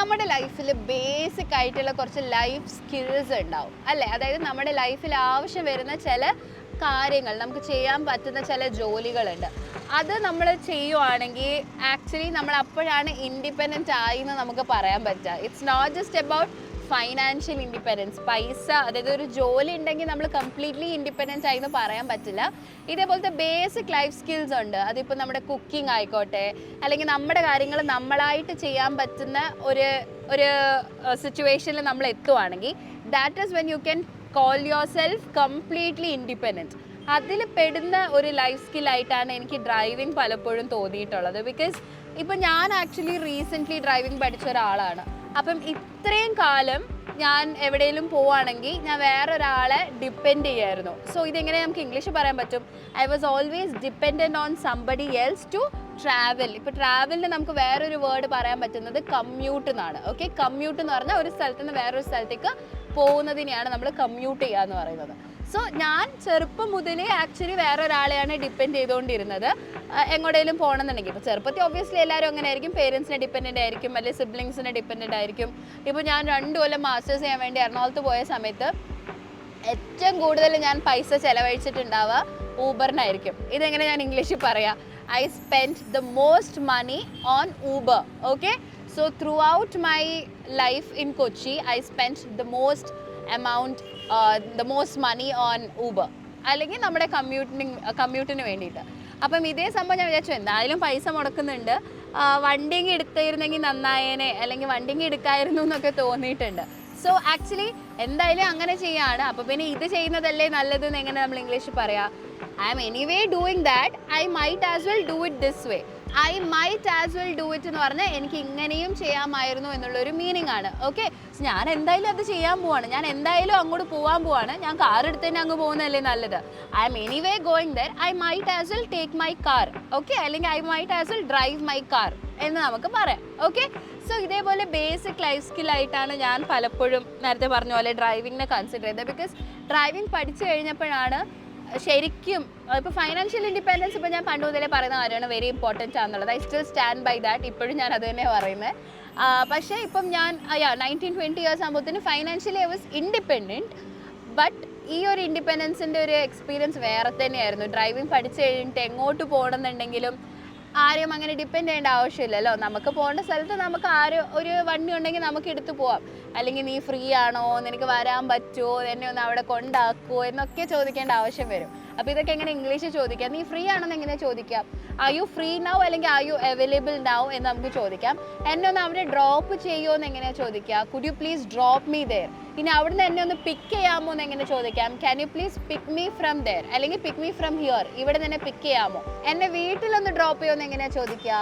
നമ്മുടെ ലൈഫിൽ ബേസിക് ആയിട്ടുള്ള കുറച്ച് ലൈഫ് സ്കിൽസ് ഉണ്ടാവും അല്ലേ? അതായത് നമ്മുടെ ലൈഫിൽ ആവശ്യം വരുന്ന ചില കാര്യങ്ങൾ നമുക്ക് ചെയ്യാൻ പറ്റുന്ന ചില ജോലികളുണ്ട്. അത് നമ്മൾ ചെയ്യുവാണെങ്കിൽ ആക്ച്വലി നമ്മൾ അപ്പോഴാണ് ഇൻഡിപെൻഡന്റ് ആയി എന്ന് നമുക്ക് പറയാൻ പറ്റുക. It's not just about financial independence പൈസ അതായത് ഒരു ജോലി ഉണ്ടെങ്കിൽ നമ്മൾ കംപ്ലീറ്റ്ലി ഇൻഡിപെൻഡൻസ് ആയി എന്ന് പറയാൻ പറ്റില്ല. ഇതേപോലത്തെ ബേസിക് ലൈഫ് സ്കിൽസ് ഉണ്ട്. അതിപ്പോൾ നമ്മുടെ കുക്കിംഗ് ആയിക്കോട്ടെ അല്ലെങ്കിൽ നമ്മുടെ കാര്യങ്ങൾ നമ്മളായിട്ട് ചെയ്യാൻ പറ്റുന്ന ഒരു ഒരു സിറ്റുവേഷനിൽ നമ്മൾ എത്തുവാണെങ്കിൽ that is when you can call yourself completely independent അതിൽ പെടുന്ന ഒരു ലൈഫ് സ്കില്ലായിട്ടാണ് എനിക്ക് ഡ്രൈവിംഗ് പലപ്പോഴും തോന്നിയിട്ടുള്ളത്. ബിക്കോസ് ഇപ്പം ഞാൻ ആക്ച്വലി റീസെന്റ്ലി ഡ്രൈവിംഗ് പഠിച്ച ഒരാളാണ്. അപ്പം ഇത്രയും കാലം ഞാൻ എവിടെയെങ്കിലും പോവുകയാണെങ്കിൽ ഞാൻ വേറൊരാളെ ഡിപ്പെൻഡ് ചെയ്യായിരുന്നു. സോ ഇതെങ്ങനെ നമുക്ക് ഇംഗ്ലീഷ് പറയാൻ പറ്റും? I was always dependent on somebody else to travel ഇപ്പോൾ ട്രാവലിന് നമുക്ക് വേറൊരു വേർഡ് പറയാൻ പറ്റുന്നത് കമ്മ്യൂട്ട് എന്നാണ്. ഓക്കെ കമ്മ്യൂട്ട് എന്ന് പറഞ്ഞാൽ ഒരു സ്ഥലത്ത് നിന്ന് വേറൊരു സ്ഥലത്തേക്ക് പോകുന്നതിനെയാണ് നമ്മൾ കമ്മ്യൂട്ട് ചെയ്യുക എന്ന് പറയുന്നത്. സോ ഞാൻ ചെറുപ്പം മുതലേ ആക്ച്വലി വേറെ ഒരാളെയാണ് ഡിപ്പെൻഡ് ചെയ്തുകൊണ്ടിരുന്നത് എങ്ങോട്ടേലും പോകണമെന്നുണ്ടെങ്കിൽ. ഇപ്പോൾ ചെറുപ്പത്തിൽ ഒബ്വിയസ്ലി എല്ലാവരും അങ്ങനെ ആയിരിക്കും പേരൻസിനെ ഡിപ്പെൻഡന്റ് ആയിരിക്കും. അല്ലെങ്കിൽ സിബ്ലിങ്സിനെ ഡിപ്പെൻഡന്റ് ആയിരിക്കും. ഇപ്പോൾ ഞാൻ രണ്ട് കൊല്ലം മാസ്റ്റേഴ്സ് ചെയ്യാൻ വേണ്ടി എറണാകുളത്ത് പോയ സമയത്ത് ഏറ്റവും കൂടുതൽ ഞാൻ പൈസ ചിലവഴിച്ചിട്ടുണ്ടാവുക ഊബറിനായിരിക്കും. ഇതെങ്ങനെ ഞാൻ ഇംഗ്ലീഷിൽ പറയാം? I spend the most money on Uber okay so throughout my life in Kochi, I spent the most amount, amount the most money on Uber അല്ലെങ്കിൽ നമ്മുടെ കമ്മ്യൂട്ടിന് കമ്മ്യൂട്ടിന് വേണ്ടിയിട്ട്. അപ്പം ഇതേ സംഭവം ഞാൻ വിചാരിച്ചു എന്തായാലും പൈസ മുടക്കുന്നുണ്ട്. ആ, വണ്ടിയെങ്കിൽ എടുത്തിരുന്നെങ്കിൽ നന്നായേനെ അല്ലെങ്കിൽ വണ്ടിയെങ്കിൽ എടുക്കായിരുന്നു എന്നൊക്കെ തോന്നിയിട്ടുണ്ട്. സോ ആക്ച്വലി എന്തായാലും അങ്ങനെ ചെയ്യാണ്. അപ്പോൾ പിന്നെ ഇത് ചെയ്യുന്നതല്ലേ നല്ലത് എന്ന് എങ്ങനെ നമ്മൾ ഇംഗ്ലീഷിൽ പറയാം? I am anyway doing that I might as well do it this way I might as well do it എന്ന് പറഞ്ഞാൽ എനിക്ക് ഇങ്ങനെയും ചെയ്യാമായിരുന്നു എന്നുള്ളൊരു മീനിങ് ആണ്. ഓക്കെ ഞാൻ എന്തായാലും അത് ചെയ്യാൻ പോവാണ്. ഞാൻ എന്തായാലും അങ്ങോട്ട് പോകാൻ പോവാണ്. ഞാൻ കാർ എടുത്ത് തന്നെ അങ്ങ് പോകുന്നതല്ലേ നല്ലത്. I am anyway going there I might as well take my car okay അല്ലെങ്കിൽ I might as well drive my car എന്ന് നമുക്ക് പറയാം. ഓക്കെ സോ ഇതേപോലെ ബേസിക് ലൈഫ് സ്കില്ലായിട്ടാണ് ഞാൻ പലപ്പോഴും നേരത്തെ പറഞ്ഞ പോലെ ഡ്രൈവിങ്ങിനെ കൺസിഡർ ചെയ്തത്. ബിക്കോസ് ഡ്രൈവിംഗ് പഠിച്ചു കഴിഞ്ഞപ്പോഴാണ് ശരിക്കും ഇപ്പോൾ ഫൈനാൻഷ്യൽ ഇൻഡിപെൻഡൻസ് ഇപ്പോൾ ഞാൻ പണ്ട് മുതലേ പറയുന്ന കാര്യമാണ് വെരി ഇമ്പോർട്ടന്റ് ആണെന്നുള്ളത്. I still stand by that ഇപ്പോഴും ഞാൻ അത് തന്നെ പറയുന്നത് പക്ഷേ ഇപ്പം ഞാൻ യാ nineteen twenty years ആകുമ്പോഴത്തേന് financially I was independent but ഈ ഒരു ഇൻഡിപെൻഡൻസിന്റെ ഒരു എക്സ്പീരിയൻസ് വേറെ തന്നെയായിരുന്നു. ഡ്രൈവിംഗ് പഠിച്ചു കഴിഞ്ഞിട്ട് എങ്ങോട്ട് പോകണമെന്നുണ്ടെങ്കിലും ആരെയും അങ്ങനെ ഡിപ്പെൻഡ് ചെയ്യേണ്ട ആവശ്യമില്ലല്ലോ. നമുക്ക് പോകേണ്ട സ്ഥലത്ത് നമുക്ക് ആരും ഒരു വണ്ടി ഉണ്ടെങ്കിൽ നമുക്ക് എടുത്തു പോവാം. അല്ലെങ്കിൽ നീ ഫ്രീ ആണോ? നിനക്ക് വരാൻ പറ്റുമോ എന്നെ ഒന്ന് അവിടെ കൊണ്ടാക്കുമോ എന്നൊക്കെ ചോദിക്കേണ്ട ആവശ്യം വരും. അപ്പോൾ ഇതൊക്കെ എങ്ങനെ ഇംഗ്ലീഷിൽ ചോദിക്കാം? നീ ഫ്രീ ആണെന്ന് എങ്ങനെ ചോദിക്കാം? ആർ യു ഫ്രീ നൗ അല്ലെങ്കിൽ ആർ യു അവൈലബിൾ നൗ എന്ന് നമുക്ക് ചോദിക്കാം. എന്നെ ഒന്ന് അവിടെ ഡ്രോപ്പ് ചെയ്യുമോ എന്ന് എങ്ങനെയാണ് ചോദിക്കുക could you please drop me there ഇനി അവിടുന്ന് എന്നെ ഒന്ന് പിക്ക് ചെയ്യാമോ എന്ന് എങ്ങനെ ചോദിക്കാം? Can you please pick me from there അല്ലെങ്കിൽ പിക്ക് മീ ഫ്രം ഹിയർ ഇവിടെ നിന്ന് പിക്ക് ചെയ്യാമോ? എന്നെ വീട്ടിലൊന്ന് ഡ്രോപ്പ് ചെയ്യുമോ എന്ന് എങ്ങനെയാണ് ചോദിക്കുക?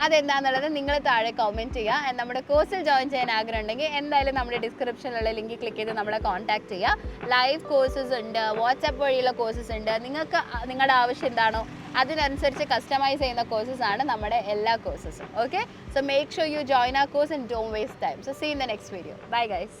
അതെന്താണെന്നുള്ളത് നിങ്ങൾ താഴെ കമന്റ് ചെയ്യുക നമ്മുടെ കോഴ്സിൽ ജോയിൻ ചെയ്യാൻ ആഗ്രഹം ഉണ്ടെങ്കിൽ എന്തായാലും നമ്മുടെ ഡിസ്ക്രിപ്ഷനിലുള്ള ലിങ്ക് ക്ലിക്ക് ചെയ്ത് നമ്മളെ കോൺടാക്ട് ചെയ്യുക ലൈവ് കോഴ്സസ് ഉണ്ട് വാട്സപ്പ് വഴിയുള്ള കോഴ്സസ് ഉണ്ട്. നിങ്ങൾക്ക് നിങ്ങളുടെ ആവശ്യം എന്താണോ അതിനനുസരിച്ച് കസ്റ്റമൈസ് ചെയ്യുന്ന കോഴ്സസ് ആണ് നമ്മുടെ എല്ലാ കോഴ്സസും okay so make sure you join ആ course and don't waste time so see in the next video bye guys